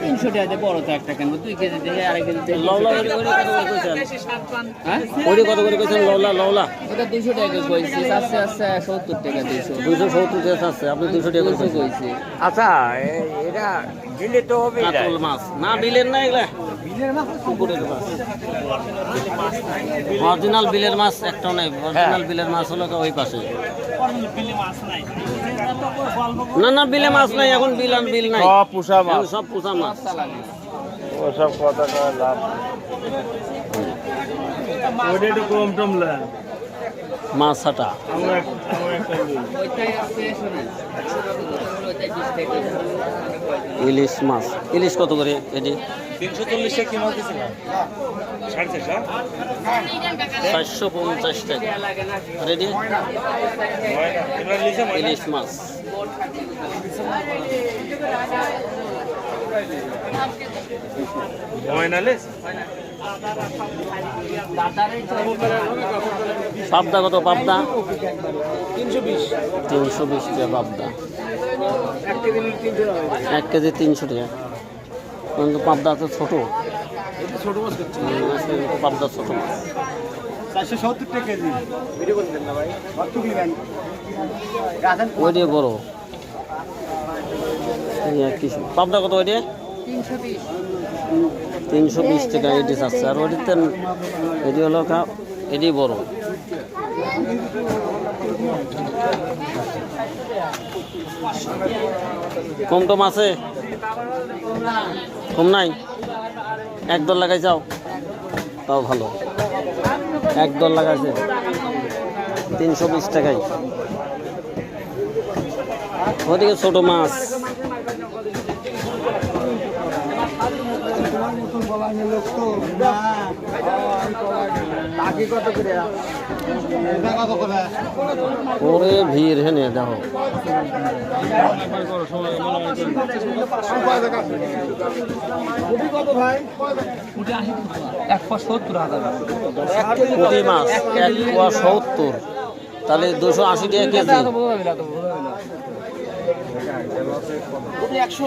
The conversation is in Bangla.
তিনশো টাকা দিয়ে বড় তো একটা কেন? দুই কেজি দিয়ে আড়াই কেজি দিয়ে লওলা কত করে কইছেন? হ্যাঁ? ওরি কত করে কইছেন? লওলা লওলা। ওটা দুশো টাকা কইছি আস্তে আস্তে সত্তর টাকা দুশো দুশো সত্তর টাকা আছে আপনি দুশো টাকা কইছি। আচ্ছা এটা দিলে তো হবে কাতল মাছ। না দিলেন না এগুলা। অরিজিনাল বিলের মাছ একটাও নাই অরিজিনাল বিলের মাছ হলো ওই পাশে। না না বিলে মাছ নাই এখন বিল আর বিল নাই। সব পুষা মাছ। সব পুষা মাছ। ওসব কথা কয় লাভ ওটা একটু কম টম লাগ ইলিশ মাছ। ইলিশ কত করে এটি তিনশো চল্লিশে কি মাছ দিছিলাম সাড়ে চারশো চারশো পঞ্চাশ টাকা। লিখে ইলিশ মাছ। পাবদা কত পাবদা? তিনশো বিশ। তিনশো বিশ টাকা পাবদা। এক কেজি তিনশো টাকা। কিন্তু পাবদা তো ছোটো। মাছ পাবদা ছোটো মাছ। চারশো সত্তর টাকা কেজি। ভিডিও করে না ভাই? ওই দিয়ে বড়। কিছু। পাবদা কত ওই দিয়ে? তিনশো বিশ। টাকা এটি আছে। আর ওটিতে এটি হলো এটি বড়। কম টম আছে? কম নাই? একদল লাগাই যাও। তাও ভালো। একদল লাগাইছে। তিনশো বিশ টাকায়। ওদিকে ছোট মাছ। কত করে ওরে ভিড় হেনে দেখো। মাছ এক পোয়া সত্তর। তাহলে দুশো আশি টাকা কেজি। একশো